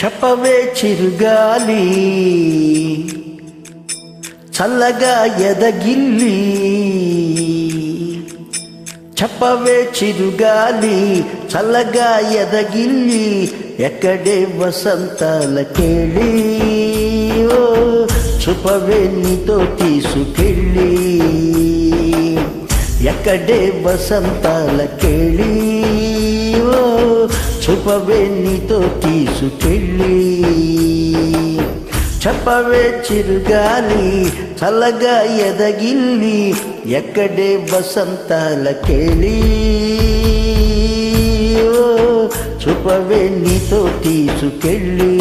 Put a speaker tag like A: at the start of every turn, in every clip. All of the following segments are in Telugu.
A: చెప్పవే చిరుగాలి చల్లగా ఎదగిల్లి చెప్పవే చిరుగాలి చల్లగా ఎదగిల్లి ఎక్కడే వసంతాల కేళి. ఓ చూపవే నీతో తీసుకెళ్ళి ఎక్కడే వసంతాల కేళి. ఓ చూపవే నీతో తీసుకెళ్ళి. చెప్పవే చిరుగాలి చల్లగా ఎదగిల్లి ఎక్కడే వసంతాల కేళి. చూపవే నీతో తీసుకెళ్ళి.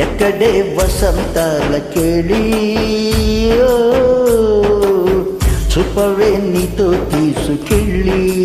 A: ఎక్కడే వసంతాల కేళి. చూపవే నీతో తీసుకెళ్ళి.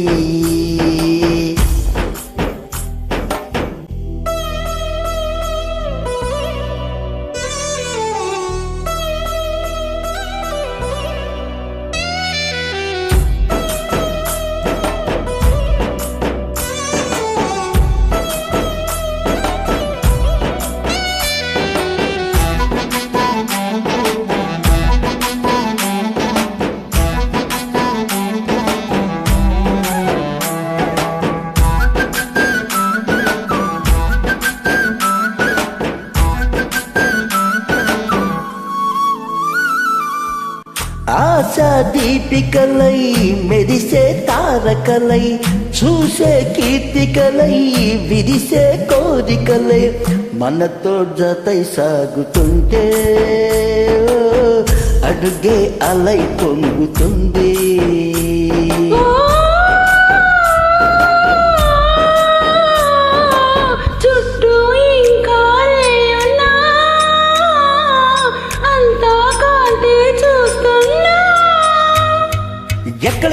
A: ఆశా దీపికలై మెరిసే తారకలై చూసే కీర్తికలై విరిసే కోరికలై మనతో జతై సాగుతుంటే అడుగే అలై పొంగుతుంది.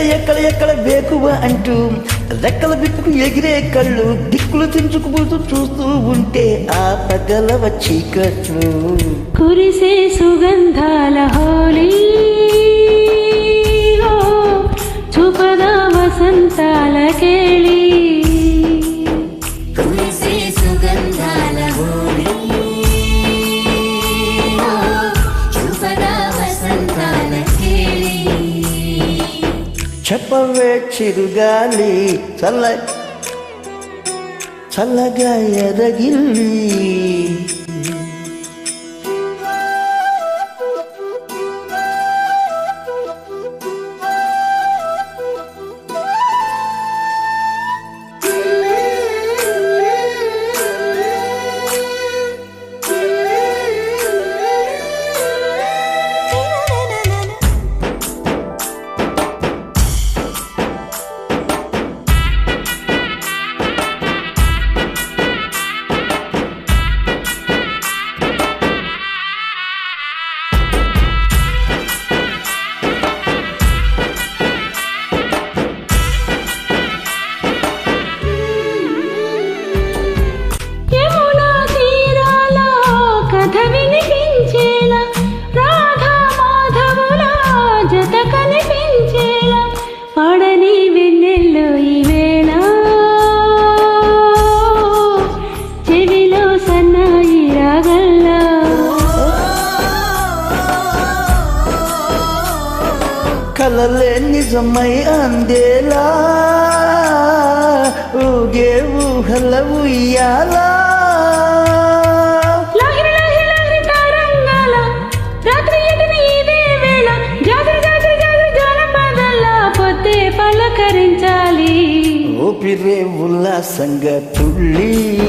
A: ఎక్కడ ఎక్కడ ఎక్కడ వేకువ అంటూ రెక్కల బిక్కుకు ఎగిరే కళ్ళు దిక్కులు తెంచుకుపోతూ చూస్తూ ఉంటే ఆ పగలవ చీకట్లు.
B: కురిసే సుగంధాల హోలీ ఓ, చూపద వసంతాల
A: చెప్పవే చిరుగాలి చల్ల చల్లగా
B: ఎరగిల్లి
A: కలలే నిజమై అందేలా? ఊగే ఊహల ఉయ్యాలా?
B: పలకరించాలి.
A: ఊపిరే ఉల్లాసంగా తుళ్ళి.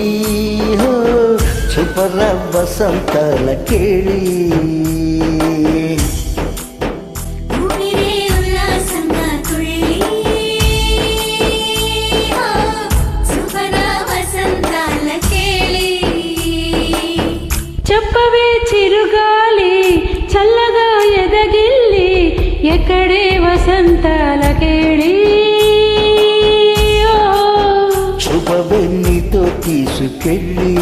A: హో, సుపర వసంతాల కేళి.
B: చెప్పవే చిరుగాలి చల్లగా ఎదగిల్లి ఎక్కడే వసంతాల కేళి.
A: శుభవెన్నితో తీసుకెళ్ళి.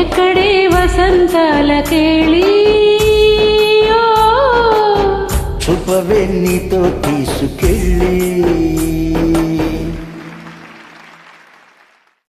B: ఎక్కడే వసంతాల కేళి.
A: శుభవెన్నితో తీసుకెళ్ళి.